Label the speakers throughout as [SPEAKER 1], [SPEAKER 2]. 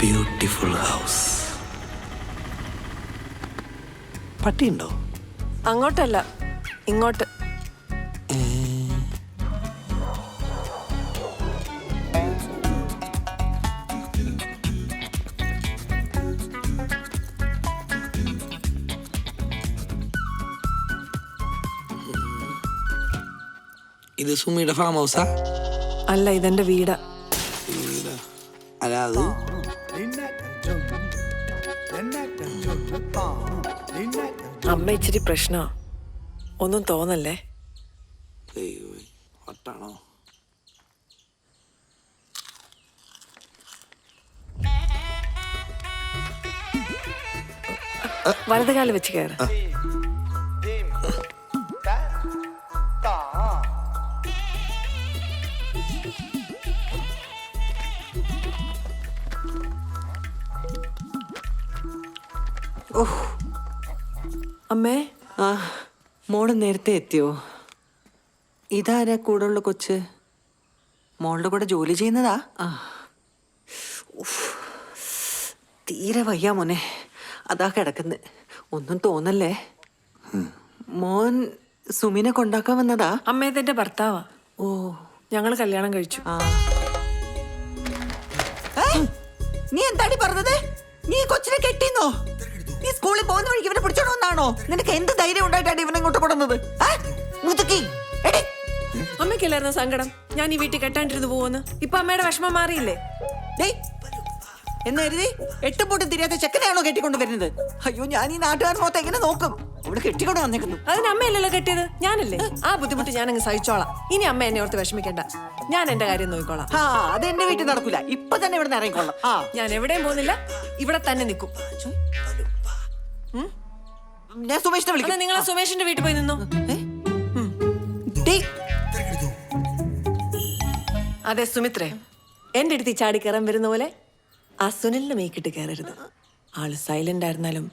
[SPEAKER 1] Beautiful house. പട്ടിയുണ്ടോ?
[SPEAKER 2] അങ്ങോട്ടല്ല ഇങ്ങോട്ട്.
[SPEAKER 1] ഇത് സുമിയുടെ farm ഹൗസാ
[SPEAKER 2] അല്ല ഇതെന്റെ വീടാ. അമ്മ ഇച്ചിരി പ്രശ്നോ ഒന്നും തോന്നല്ലേ?
[SPEAKER 1] ദൈവമേ, വട്ടാണോ
[SPEAKER 2] വലത് കാൽ വെച്ച് കയറ് അമ്മേ?
[SPEAKER 3] ആ മോൾ നേരത്തെ എത്തിയോ? ഇതാരാ കൂടെ ഉള്ള കൊച്ച്? മോളുടെ കൂടെ ജോലി ചെയ്യുന്നതാ? ആ. തീരെ വയ്യ മോനെ. അതാ കിടക്കുന്നത് ഒന്നും തോന്നല്ലേ? മോൻ സുമിനെ കൊണ്ടാക്കാൻ വന്നതാ?
[SPEAKER 2] അമ്മ ഇതെന്റെ ഭർത്താവാ.
[SPEAKER 3] ഓ.
[SPEAKER 2] ഞങ്ങൾ കല്യാണം കഴിച്ചു.
[SPEAKER 3] ആ. നീ എന്താടി പറഞ്ഞത്? നീ കൊച്ചിനെ കെട്ടിന്നോ? നീ സ്കൂളിൽ പോകുന്ന വഴിക്ക് ഇവനെ പിടിച്ചോണ്ട് വന്നാണോ നിനക്ക് എന്ത് ധൈര്യം ഉണ്ടായിട്ടാണ് ഇവനെ ഇങ്ങോട്ട് കൊടുന്നത്? മുതുക്കി.
[SPEAKER 2] അമ്മയ്ക്കല്ലായിരുന്നു സങ്കടം? ഞാൻ ഈ വീട്ടിൽ കെട്ടാണ്ടിരുന്ന് പോവെന്ന് ഇപ്പൊ അമ്മയുടെ വിഷമം മാറിയില്ലേ?
[SPEAKER 3] എന്ന് കരുതി എട്ട് പൊട്ട് തിരിയാത്ത ചെക്കനെയാണോ കെട്ടിക്കൊണ്ട് വരുന്നത്? അയ്യോ ഞാൻ ഈ നാട്ടുകാർ മൊത്തം എങ്ങനെ നോക്കും? അവിടെ കെട്ടിക്കൊണ്ട് വന്നേക്കുന്നു.
[SPEAKER 2] അതിന് അമ്മയല്ലല്ലോ കെട്ടിയത്? ഞാനല്ലേ? ആ ബുദ്ധിമുട്ട് ഞാനങ്ങ് സഹിച്ചോളാം. ഇനി അമ്മ എന്നെ ഓർത്ത് വിഷമിക്കണ്ട. ഞാൻ എന്റെ കാര്യം നോക്കിക്കോളാം.
[SPEAKER 3] ആ അത് എന്റെ വീട്ടിൽ നടക്കൂല. ഇപ്പൊ തന്നെ ഇവിടെ നിന്ന് ഇറങ്ങിക്കോളാം
[SPEAKER 2] ഞാൻ എവിടെയും പോകുന്നില്ല. ഇവിടെ തന്നെ നിൽക്കും.
[SPEAKER 3] ഞാൻ സുമേഷിനെ വിളിക്കും.
[SPEAKER 2] നിങ്ങൾ ആ. സുമേഷിന്റെ വീട്ടിൽ പോയി നിന്നോ? അതെ സുമിത്രേ. എന്റെ അടുത്ത് ചാടി കയറാൻ വരുന്ന പോലെ ആ സുനിലിന് മേക്കിട്ട് കയറരുത്. ആൾ സൈലന്റ് ആയിരുന്നാലും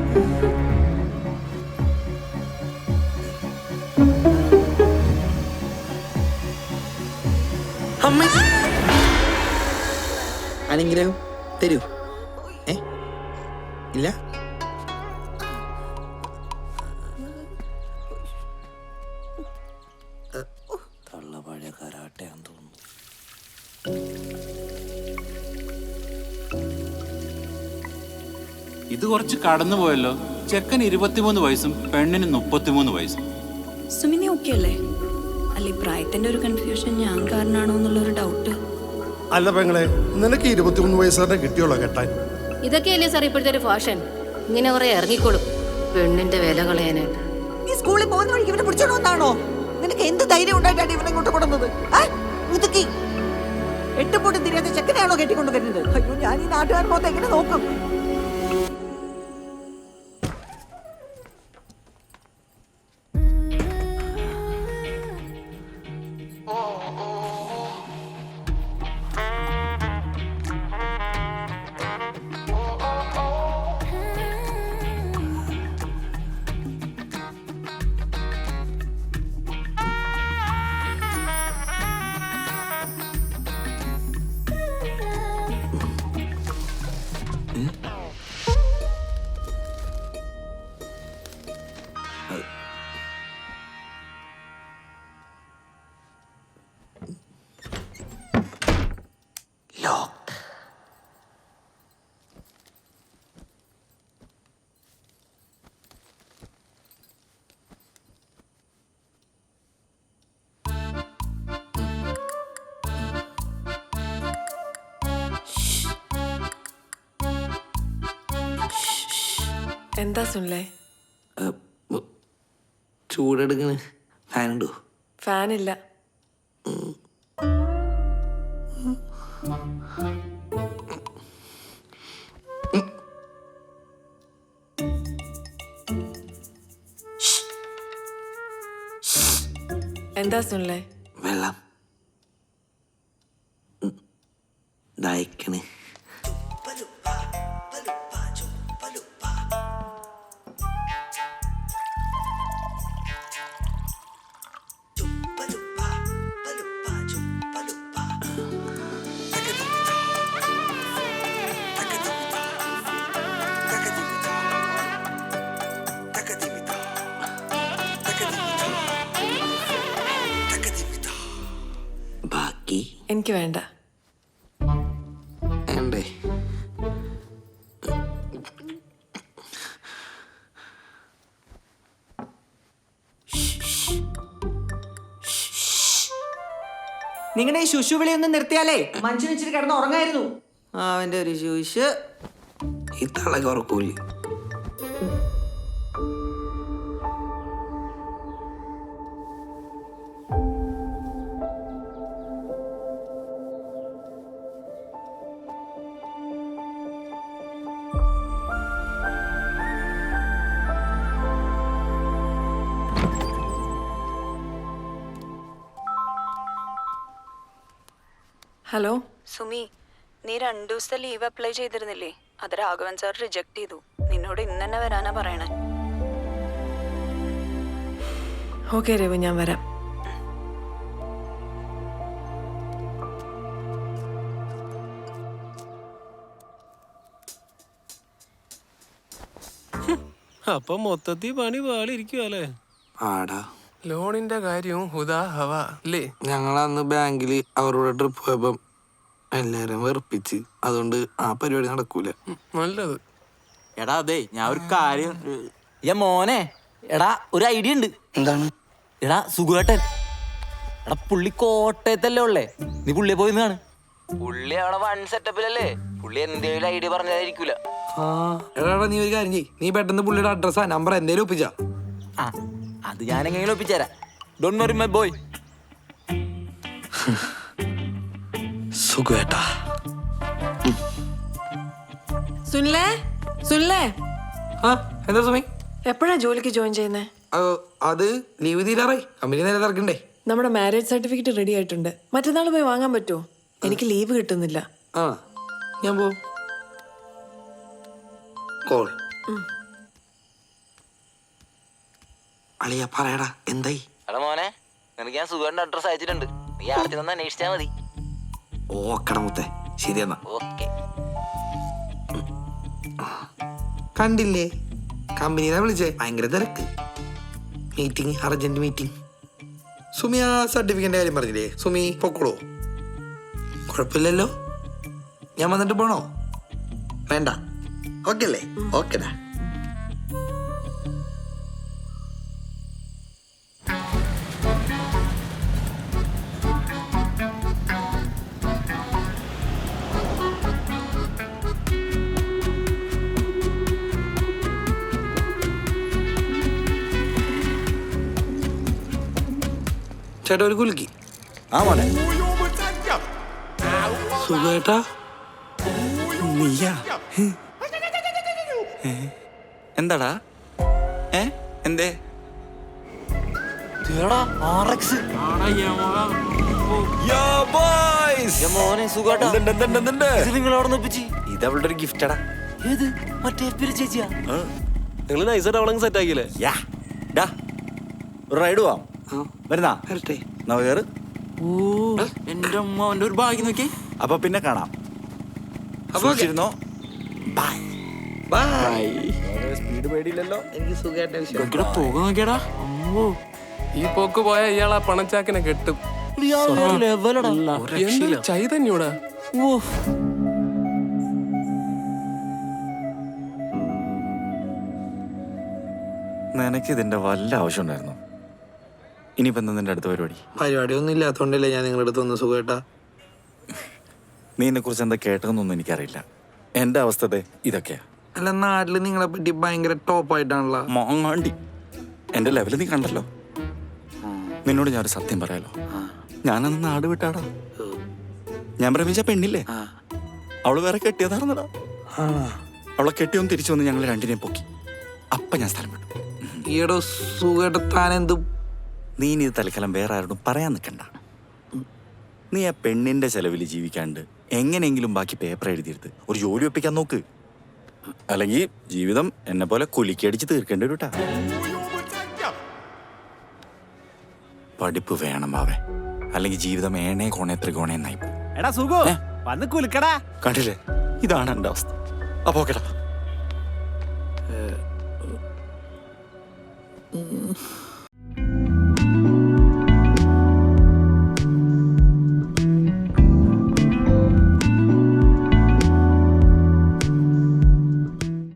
[SPEAKER 2] thank ആ.
[SPEAKER 1] അനുഗ്രഹം തരൂ. ഏ? ഇല്ല? തള്ള പഴയ കരാട്ടയാന്ന് തോന്നുന്നു.
[SPEAKER 4] ഇത് കുറച്ച് കടന്നുപോയല്ലോ ചെക്കൻ ഇരുപത്തിമൂന്ന് വയസ്സും പെണ്ണിന് മുപ്പത്തിമൂന്ന് വയസ്സും.
[SPEAKER 5] സുമിനി ഓക്കെ അല്ലേ? അല്ലെ പ്രായത്തിന്റെ ഒരു കൺഫ്യൂഷൻ ഞാൻ കാരണമാണോ എന്നുള്ള ഒരു ഡൗട്ട്
[SPEAKER 6] അല്ല പെങ്ങളെ നിനക്ക് ഇരുപത്തിമൂന്ന് വയസ്സുകാരനെ കിട്ടിയോളോ കെട്ടാൻ?
[SPEAKER 7] ഇതൊക്കെയല്ലേ സാർ ഇപ്പോഴത്തെ ഒരു ഫാഷൻ ഇങ്ങനെ കുറെ ഇറങ്ങിക്കോളും. പെണ്ണിന്റെ വില കളയാനായിട്ട്.
[SPEAKER 3] നീ സ്കൂളിൽ പോകുന്ന വഴിക്ക് ഇവനെ പിടിച്ചോണ്ട് നിനക്ക് എന്ത് ധൈര്യം ഉണ്ടായിട്ടാണ് ഇവനെ ഇങ്ങോട്ട് കൊണ്ടുവന്നത്? മുതുക്കി എട്ട് പൊട്ട് തിരിയാത്ത ചെക്കനെയാണോ കെട്ടിക്കൊണ്ട് വരുന്നത് അയ്യോ ഞാൻ ഈ നാട്ടുകാർ മൊത്തം എങ്ങനെ നോക്കും?
[SPEAKER 2] എന്താ സുനിലേ
[SPEAKER 1] ചൂടെടുക്കണ് ഫാൻ ഉണ്ടോ
[SPEAKER 2] ഫാൻ ഇല്ല എന്താ സുനിലേ
[SPEAKER 1] വെള്ളം. ദായിക്കണ്
[SPEAKER 2] എനിക്ക് വേണ്ട.
[SPEAKER 1] വേണ്ടേ?
[SPEAKER 3] നിങ്ങളുടെ ഈ ശുശു ഒന്ന് നിർത്തിയാലേ? മനുഷ്യൻ വെച്ചിട്ട് കിടന്ന് ഉറങ്ങായിരുന്നു. അവന്റെ ഒരു ശുശു.
[SPEAKER 1] ഈ തളക
[SPEAKER 2] ഹലോ?
[SPEAKER 5] സുമി നീ രണ്ടു ദിവസത്തെ ലീവ് അപ്ലൈ ചെയ്തിരുന്നില്ലേ? അത് രാഘവൻ സാർ റിജക്ട് ചെയ്തു. നിന്നോട് ഇന്ന് തന്നെ വരാനാ പറയണേ.
[SPEAKER 2] ഓക്കെ രവി ഞാൻ വരാം.
[SPEAKER 8] അപ്പൊ മൊത്തത്തിൽ പണി പാളിരിക്കുവല്ലേ
[SPEAKER 1] ആടാ.
[SPEAKER 8] ലോണിന്റെ കാര്യവും ഹുദാ ഹവ അല്ലേ?
[SPEAKER 1] ഞങ്ങൾ അന്ന് ബാങ്കിൽ അവരോട് ട്രിപ്പ് പോയപ്പം എല്ലാരും വെറുപ്പിച്ച് അതുകൊണ്ട് ആ പരിപാടി നടക്കൂല.
[SPEAKER 8] നല്ലത്.
[SPEAKER 9] എടാ അതെ ഞാൻ ഒരു കാര്യം ഏ മോനെ എടാ ഒരു ഐഡിയ ഉണ്ട്.
[SPEAKER 1] എന്താണ്?
[SPEAKER 9] എടാ സുഖേട്ടൻ എടാ പുള്ളി കോട്ടയത്തല്ലേ ഉള്ളേ? നീ പുള്ളിയെ പോയി കാണു. പുള്ളി അവിടെ വൺ സെറ്റപ്പിലല്ലേ പുള്ളി എന്തെങ്കിലും ഐഡിയ പറഞ്ഞതായിരിക്കൂല.
[SPEAKER 1] ആ. എടാ എടാ, നീ ഒരു കാര്യം ചെയ്യ്. നീ പെട്ടെന്ന് പുള്ളിയുടെ അഡ്രസ്സാ നമ്പർ എന്തേലും ഒപ്പിച്ചാ.
[SPEAKER 9] ആ അത് ഞാൻ എങ്ങനെയും ഒപ്പിച്ചുതരാം ഡോൺ വറി മൈ ബോയ്
[SPEAKER 1] സുഖേട്ടാ.
[SPEAKER 2] സുനിലേ സുനിലേ.
[SPEAKER 1] ആ എന്താ സുമി?
[SPEAKER 2] എപ്പോഴാ ജോലിക്ക് ജോയിൻ ചെയ്യുന്നേ?
[SPEAKER 1] അത് ലീവ് തീരാറായി കമ്പനി നേരെ തിരക്കണ്ടേ
[SPEAKER 2] നമ്മുടെ മാരേജ് സർട്ടിഫിക്കറ്റ് റെഡി ആയിട്ടുണ്ട്. മറ്റന്നാൾ പോയി വാങ്ങാൻ പറ്റുമോ? എനിക്ക് ലീവ് കിട്ടുന്നില്ല.
[SPEAKER 1] ആ ഞാൻ പോ. കോൾ. അളിയ പറയടാ എന്തായി?
[SPEAKER 9] എടാ മോനെ നിനക്ക് ഞാൻ സുഖേട്ടന്റെ അഡ്രസ് അയച്ചിട്ടുണ്ട്. നീ ആദ്യം തന്നെ അന്വേഷിച്ചാൽ മതി.
[SPEAKER 1] ഓക്കട മുത്തേ. ശരി എന്നാ.
[SPEAKER 9] ഓക്കെ.
[SPEAKER 1] കണ്ടില്ലേ? കമ്പനിനെ വിളിച്ചേ. ഭയങ്കര തിരക്ക്. മീറ്റിംഗ് അർജന്റ് മീറ്റിംഗ് സുമി ആ സർട്ടിഫിക്കറ്റിന്റെ കാര്യം പറഞ്ഞില്ലേ? സുമി പൊക്കോളൂ. കുഴപ്പമില്ലല്ലോ. ഞാൻ വന്നിട്ട് പോണോ? വേണ്ട. ഓക്കെ അല്ലേ? ഓക്കെടാ. ചേട്ടാ ഒരു കുലുക്കി
[SPEAKER 9] ആ മോനെ.
[SPEAKER 1] സുഖേട്ടാ
[SPEAKER 10] നീയാ? എന്താടാ? ഏ? എന്തേ? ഇതവളുടെ ഒരു ഗിഫ്റ്റടാ.
[SPEAKER 9] ഏത്? മറ്റേ ചേച്ചിയാ?
[SPEAKER 8] നിങ്ങൾ നൈസായിട്ട് അവളങ്ങ് സെറ്റ് ആക്കിയില്ലേ?
[SPEAKER 10] ഒരു റൈഡ് പോവാം. വരുന്നാ?
[SPEAKER 1] വരട്ടെ.
[SPEAKER 10] എന്നാ
[SPEAKER 9] ഓ എന്റെ അമ്മ അവന്റെ ഒരു ഭാഗ്യം നോക്കി.
[SPEAKER 10] അപ്പൊ പിന്നെ കാണാം. സൂക്ഷിച്ചിരുന്നോ? ബൈ
[SPEAKER 1] ബൈ
[SPEAKER 10] സ്പീഡ് പേടിയില്ലല്ലോ.
[SPEAKER 1] എനിക്ക് സുഖമായിട്ട്
[SPEAKER 9] പോക നോക്കിയടാ. അമ്മോ.
[SPEAKER 8] ഈ പോക്ക് പോയ ഇയാൾ ആ പണച്ചാക്കിനെ കെട്ടും. ചൈതന്യൂടാ
[SPEAKER 9] ഓ
[SPEAKER 10] നിനക്ക് ഇതിന്റെ വല്ല ആവശ്യം ഉണ്ടായിരുന്നു ഇനിയിപ്പോ എന്താ അടുത്ത പരിപാടി?
[SPEAKER 1] പരിപാടിയൊന്നും ഇല്ലാത്തോണ്ടല്ലേ ഞാൻ നിങ്ങളുടെ അടുത്ത് ഒന്ന് സുഖേട്ടാ
[SPEAKER 10] നീ എന്നെ കുറിച്ച് എന്താ കേട്ടതെന്നൊന്നും എനിക്കറിയില്ല. എന്റെ അവസ്ഥ ദേ ഇതൊക്കെയാ.
[SPEAKER 1] അല്ല നാട്ടിൽ നിങ്ങളെ പറ്റി ഭയങ്കര ടോപ്പായിട്ടാണല്ലോ
[SPEAKER 10] മോങ്ങാണ്ടി. എന്റെ ലെവൽ നീ കണ്ടല്ലോ. നിന്നോട് ഞാനൊരു സത്യം പറയാലോ. ഞാനന്ന് നാട് വിട്ടാടാ. ഞാൻ പ്രേമിച്ച പെണ്ണില്ലേ? അവൾ വേറെ കെട്ടിയതാണെന്നടാ അവളെ കെട്ടിയൊന്ന് തിരിച്ചു വന്ന് ഞങ്ങൾ രണ്ടിനെയും പൊക്കി. അപ്പൊ ഞാൻ സ്ഥലം വിട്ടു.
[SPEAKER 1] ഈയിടെ സുഖേട്ട താൻ എന്ത്
[SPEAKER 10] നീ ഇനി തൽക്കാലം വേറെ ആരോടും പറയാൻ നിൽക്കണ്ട. നീ ആ പെണ്ണിന്റെ ചെലവിൽ ജീവിക്കാണ്ട് എങ്ങനെയെങ്കിലും ബാക്കി പേപ്പർ എഴുതിയെടുത്ത് ഒരു ജോലി ഒപ്പിക്കാൻ നോക്ക്. അല്ലെങ്കിൽ ജീവിതം എന്നെ പോലെ കുലിക്കടിച്ച് തീർക്കേണ്ടി വരും കേട്ടാ പഠിപ്പ് വേണം ബാവേ. അല്ലെങ്കിൽ ജീവിതം ഏണേ കോണേ ത്രികോണേ എന്നായി പോകും.
[SPEAKER 9] എടാ സുഖോ വന്ന് കുലുക്കടാ.
[SPEAKER 10] കണ്ടില്ലേ? ഇതാണ് എന്റെ അവസ്ഥ. അപ്പോ കേട്ടോ